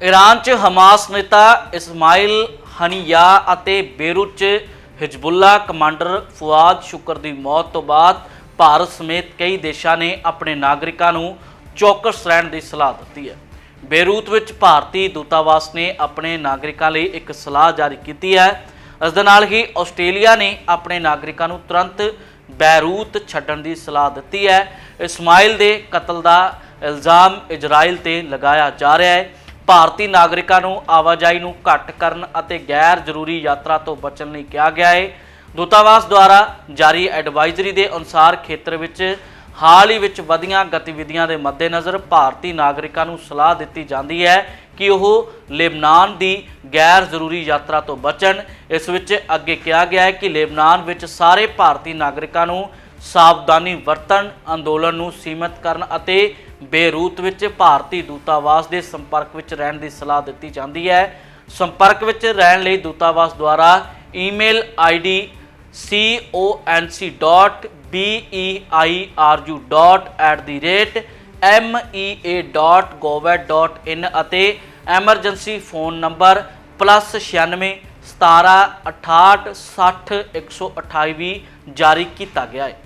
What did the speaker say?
Iran 'ਚ Hamas ਨੇਤਾ ਇਸਮਾਇਲ ਹਨੀਆ ਅਤੇ ਬੇਰੂਤ 'ਚ ਹਿਜਬੁੱਲਾ ਕਮਾਂਡਰ ਫੁਆਦ ਸ਼ੁਕਰ ਦੀ ਮੌਤ ਤੋਂ ਬਾਅਦ ਭਾਰਤ ਸਮੇਤ ਕਈ ਦੇਸ਼ਾਂ ਨੇ ਆਪਣੇ ਨਾਗਰਿਕਾਂ ਨੂੰ ਚੌਕਸ ਰਹਿਣ ਦੀ ਸਲਾਹ ਦਿੱਤੀ ਹੈ। ਬੇਰੂਤ ਵਿੱਚ ਭਾਰਤੀ ਦੂਤਾਵਾਸ ਨੇ ਆਪਣੇ ਨਾਗਰਿਕਾਂ ਲਈ ਇੱਕ ਸਲਾਹ ਜਾਰੀ ਕੀਤੀ ਹੈ। ਇਸ ਦੇ ਨਾਲ ਹੀ ਆਸਟ੍ਰੇਲੀਆ ਨੇ ਆਪਣੇ ਨਾਗਰਿਕਾਂ ਨੂੰ ਤੁਰੰਤ ਬੈਰੂਤ ਛੱਡਣ ਦੀ ਸਲਾਹ ਦਿੱਤੀ ਹੈ। ਇਸਮਾਇਲ ਦੇ ਕਤਲ ਦਾ ਇਲਜ਼ਾਮ ਇਜ਼ਰਾਈਲ ਤੇ ਲਗਾਇਆ ਜਾ ਰਿਹਾ ਹੈ। ਭਾਰਤੀ ਨਾਗਰਿਕਾਂ ਨੂੰ ਆਵਾਜਾਈ ਨੂੰ ਘੱਟ ਕਰਨ ਅਤੇ ਗੈਰ ਜ਼ਰੂਰੀ ਯਾਤਰਾ ਤੋਂ ਬਚਣ ਲਈ ਕਿਹਾ ਗਿਆ ਹੈ ਦੂਤਾਵਾਸ ਦੁਆਰਾ ਜਾਰੀ ਐਡਵਾਈਜ਼ਰੀ ਦੇ ਅਨੁਸਾਰ ਖੇਤਰ ਵਿੱਚ ਹਾਲ ਹੀ ਵਿੱਚ ਵਧੀਆਂ ਗਤੀਵਿਧੀਆਂ ਦੇ ਮੱਦੇਨਜ਼ਰ ਭਾਰਤੀ ਨਾਗਰਿਕਾਂ ਨੂੰ ਸਲਾਹ ਦਿੱਤੀ ਜਾਂਦੀ ਹੈ ਕਿ ਉਹ ਲੇਬਨਾਨ ਦੀ ਗੈਰ ਜ਼ਰੂਰੀ ਯਾਤਰਾ ਤੋਂ ਬਚਣ। ਇਸ ਵਿੱਚ ਅੱਗੇ ਕਿਹਾ ਗਿਆ ਹੈ ਕਿ ਲੇਬਨਾਨ ਵਿੱਚ ਸਾਰੇ ਭਾਰਤੀ ਨਾਗਰਿਕਾਂ ਨੂੰ ਸਾਵਧਾਨੀ ਵਰਤਣ, ਅੰਦੋਲਨ ਨੂੰ ਸੀਮਿਤ ਕਰਨ ਅਤੇ ਬੇਰੂਤ ਵਿੱਚ ਭਾਰਤੀ ਦੂਤਾਵਾਸ ਦੇ ਸੰਪਰਕ ਵਿੱਚ ਰਹਿਣ ਦੀ ਸਲਾਹ ਦਿੱਤੀ ਜਾਂਦੀ ਹੈ। ਸੰਪਰਕ ਵਿੱਚ ਰਹਿਣ ਲਈ ਦੂਤਾਵਾਸ ਦੁਆਰਾ ਈਮੇਲ ਆਈਡੀ concu.beiju.mea.gov.in ਅਤੇ ਐਮਰਜੈਂਸੀ ਫੋਨ ਨੰਬਰ +96 17 68 60 128 ਵੀ ਜਾਰੀ ਕੀਤਾ ਗਿਆ ਹੈ।